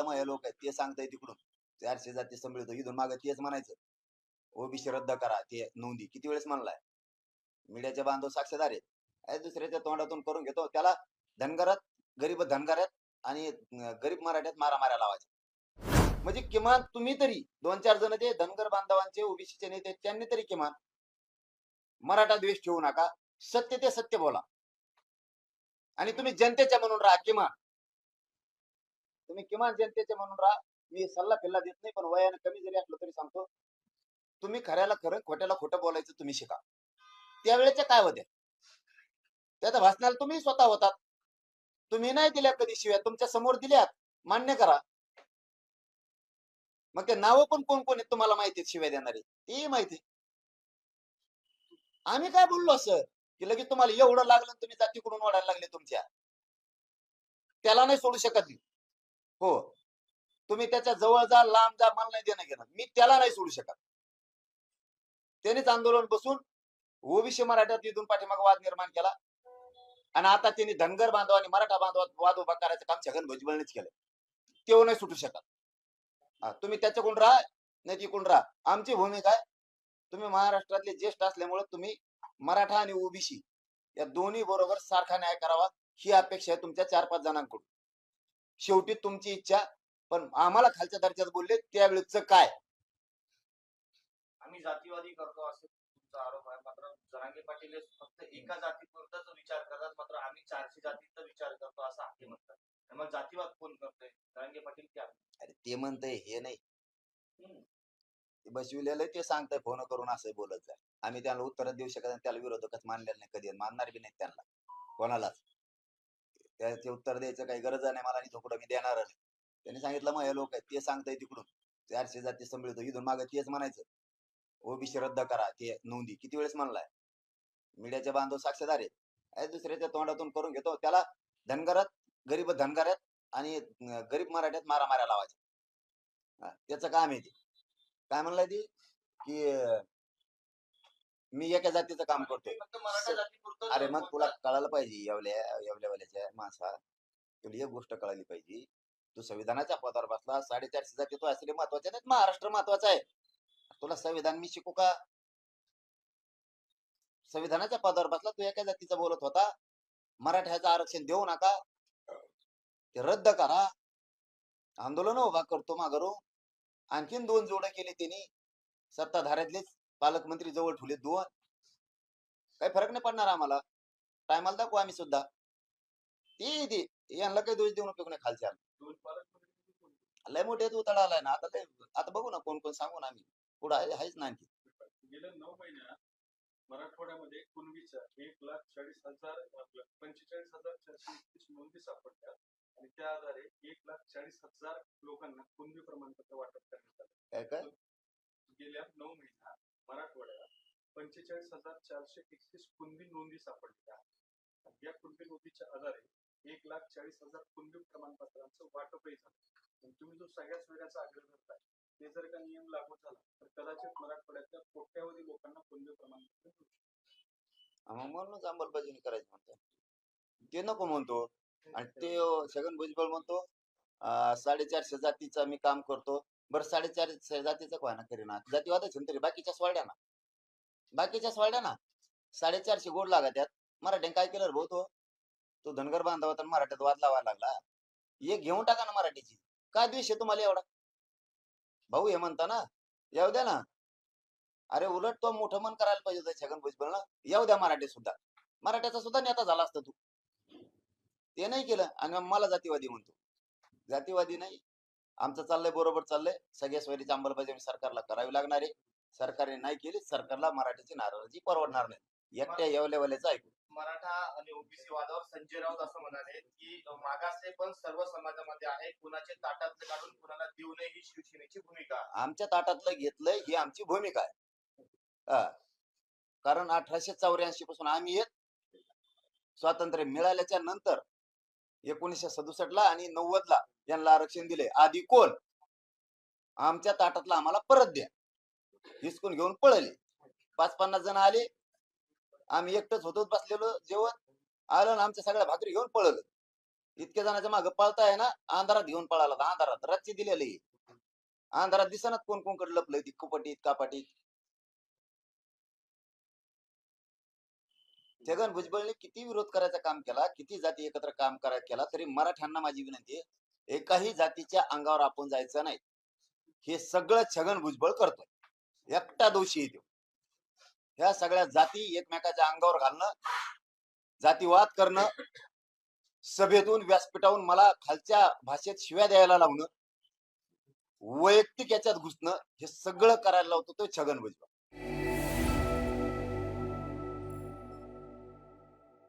सांगितलं मग हे लोक आहेत ते सांगताय तिकडून. चारशे जाती संभळतो इथून मागे तेच म्हणायचं. ओबीसी रद्द करा ते नोंदी. किती वेळेस म्हणलाय? मीडियाचे बांधव साक्षीदार आहेत. दुसऱ्याच्या तोंडातून करून घेतो. त्याला धनगरात गरीब धनगरात आणि गरीब मराठ्यात मारा मारा लावायचे म्हणजे किमान तुम्ही तरी दोन चार जण ते धनगर बांधवांचे ओबीसीचे नेते त्यांनी तरी किमान मराठा द्वेष ठेवू नका. सत्य ते सत्य बोला. आणि तुम्ही जनतेच्या म्हणून राहा किमान. तुम्ही किमान जनतेचे म्हणून राहा. मी सल्ला फिल्ला देत नाही पण वयाने कमी जरी असलं तरी सांगतो तुम्ही खऱ्याला खरं खोट्याला खोटं बोलायचं तुम्ही शिका. त्यावेळेच्या काय होत्या? त्या भाषणाला तुम्ही स्वतः होतात. तुम्ही नाही दिल्या कधी शिव्या तुमच्यासमोर दिल्यात. मान्य करा. मग ते नावं पण कोण कोण आहेत तुम्हाला माहिती शिव्या देणारे? ते माहिती आम्ही काय बोललो असं? की लगेच तुम्हाला एवढं लागलं तुम्ही जातीकडून वाढायला लागले तुमच्या. त्याला नाही सोडू शकत मी. हो. तुम्ही त्याच्याजवळ जा लांब जा मला नाही देणं घेणं मी त्याला नाही सोडू शकत. त्यानेच आंदोलन बसून ओबीसी मराठ्यात इथून पाठीमाग वाद निर्माण केला. आणि आता त्यांनी धनगर बांधव आणि मराठा बांधवात वाद उभा करायचं काम छगन भुजबळनेच केलं तेव्हा नाही सुटू शकत. तुम्ही त्याच्याकडून राहा नाही तिकडून राहा. आमची भूमिका आहे. तुम्ही महाराष्ट्रातले ज्येष्ठ असल्यामुळे तुम्ही मराठा आणि ओबीसी या दोन्ही बरोबर सारखा न्याय करावा. ही अपेक्षा आहे तुमच्या चार पाच जणांकडून. शेवटी तुमची इच्छा पण आम्हाला खालच्या दर्जात बोलले त्यावेळेच काय? आम्ही जातीवादी करतो असं तुमचा आरोप आहे. मात्र जरांगे पाटील फक्त एका जातीपुरताच विचार करतात. मात्र आम्ही चारशे जातीचा विचार करतो असं आहे म्हणतात. मग जातीवाद कोण करतोय? जरांगे पाटील की आम्ही? अरे ते म्हणतंय हे नाही. बसविलेलं ते सांगताय फोन करून असं बोलत जाय आम्ही त्याला उत्तर देऊ शकत नाही त्याला विरोधकच मानलेलं नाही कधी मानणार बी नाही त्यांना. कोणालाच. त्याचे उत्तर द्यायचं काही गरज नाही मला आणि झोपडं मी देणार नाही त्यांनी सांगितलं मग हे लोक आहेत ते सांगताय तिकडून. चारशे जाती संभळतो इथून मागे तेच म्हणायचं. ओबीसी रद्द करा ते नोंदी. किती वेळेस म्हणलाय? मीडियाचे बांधव साक्षीदार आहेत. दुसऱ्याच्या तोंडातून करून घेतो. त्याला धनगरात गरीब धनगरात आणि गरीब मराठ्यात मारा मारा लावायचे त्याचं काम आहे ते. काय म्हणलाय ती? की मी एका जातीचं काम जातीपुरतं अरे मग तुला कळायला पाहिजे येवल्या येवल्यावाल्याच्या माणसा. तुला एक गोष्ट कळाली पाहिजे. तू संविधानाच्या पदावर बसला साडेचारशे जाती तो असले महत्त्वाचे नाहीत महाराष्ट्र महत्त्वाचा आहे. तुला संविधान मी शिकू का? संविधानाच्या पदावर बसला तू एका जातीचा बोलत होता. मराठ्याचं आरक्षण देऊ नका. ते रद्द करा. आंदोलन उभा करतो माघारो आणखीन दोन जोड केले त्यांनी सत्ताधाऱ्यातलेच पालकमंत्री जवळ ठेवले दोन. काही फरक नाही पडणार आम्हाला. टायमाला दाखवू आम्ही सुद्धा. ते ते यांना काही दोष देऊन उपयोग नाही खालच्या? लय मोठे उताळा आलाय ना आता लय आता बघू ना कोण कोण सांगू ना आम्ही. पुढे आहेच ना आणखी. गेल्या नऊ महिन्यात मराठवाड्यामध्ये कुणबीच्या एक लाख चाळीस हजार पंचेचाळीस हजार चारशे एकतीस नोंदी सापडल्या. आणि त्या आधारे एक लाख चाळीस हजार लोकांना कुणबी प्रमाणपत्र वाटप करण्यात आलं. काय काय? गेल्या नऊ महिन्यात मराठवाड्याला पंचेचाळीस हजार चारशे एकतीस कुणबी नोंदी सापडलेल्या आहेत. या कुणबी नोंदीच्या आधारे एक लाख चाळीस हजार कुणबी प्रमाणपत्रांचं वाटपही झालं. तुम्ही जो सगळ्याच वेळाचा आग्रह करताय ते जर का नियम लागू झाला तर कदाचित मराठवाड्यातल्या कोट्यावधी लोकांना कुणबी प्रमाणपत्र मिळू शकतो. म्हणूनच अंमलबजावणी करायची म्हणतो. ते नको म्हणतो. आणि ते छगन भुजबळ म्हणतो साडेचारशे जातीचा मी काम करतो. बरं साडेचारशे जातीचं कोणा करीना जातीवाद असेल तरी बाकीच्या सोडल्या ना. बाकीच्या सोडल्या ना. साडेचारशे गोड लागा त्यात मराठ्याने काय केलं भाऊ तो? तो धनगर बांधव होता मराठ्यात वाद लावायला लागला. एक घेऊन टाका ना मराठीची. काय द्वेष आहे तुम्हाला एवढा? भाऊ हे म्हणता ना येऊ द्या ना. अरे उलट तो मोठं मन करायला पाहिजे छगन भुजबळ ना. येऊ द्या मराठी सुद्धा. मराठ्याचा सुद्धा नेता झाला असता तू. ते नाही केलं. आणि मला जातीवादी म्हणतो. जातीवादी नाही. आमचं चाललंय बरोबर चाललंय. सगळ्या सोयरीची अंमलबजावणी सरकारला करावी लागणार आहे. सरकारने नाही केली सरकारला मराठीची नाराजी परवडणार नाही. एकट्या येवल्यावाल्याचं ऐकू मराठा आणि ओबीसी वादावर संजय राऊत असं म्हणाले की मागासले पण सर्व समाजामध्ये आहे. कुणाचे ताटातले काढून कुणाला देऊ नये ही शिवसेनेची भूमिका. आमच्या ताटातलं घेतलंय ही आमची भूमिका आहे. कारण अठराशे चौऱ्याऐंशी पासून आम्ही येत स्वातंत्र्य मिळाल्याच्या नंतर एकोणीसशे सदुसष्ट ला आणि नव्वद ला यांना आरक्षण दिले आधी कोण? आमच्या ताटातला आम्हाला परत द्या. हिसकून घेऊन पळले. पाच पन्नास जण आले. आम्ही एकटंच होतोच बसलेलो जेवण. आलं आणि आमच्या सगळ्या भाकरी घेऊन पळलं. इतक्या जणांच्या मागे पळताय ना अंधारात घेऊन पळाला अंधारात रातची दिलेली. अंधारात दिसनात कोण कोणकडे लपलंय ती कुपटीत कापाटीत. छगन भुजबळने किती विरोध करायचा काम केला किती जाती एकत्र काम करायला केला तरी मराठ्यांना माझी विनंती आहे एकाही जातीच्या अंगावर आपण जायचं नाही. हे सगळं छगन भुजबळ करतोय. एकटा दोषी येतो ह्या सगळ्या जाती एकमेकाच्या अंगावर घालणं जातीवाद करणं सभेतून व्यासपीठावून मला खालच्या भाषेत शिव्या द्यायला लावणं वैयक्तिक याच्यात घुसणं हे सगळं करायला लावतो तो छगन भुजबळ.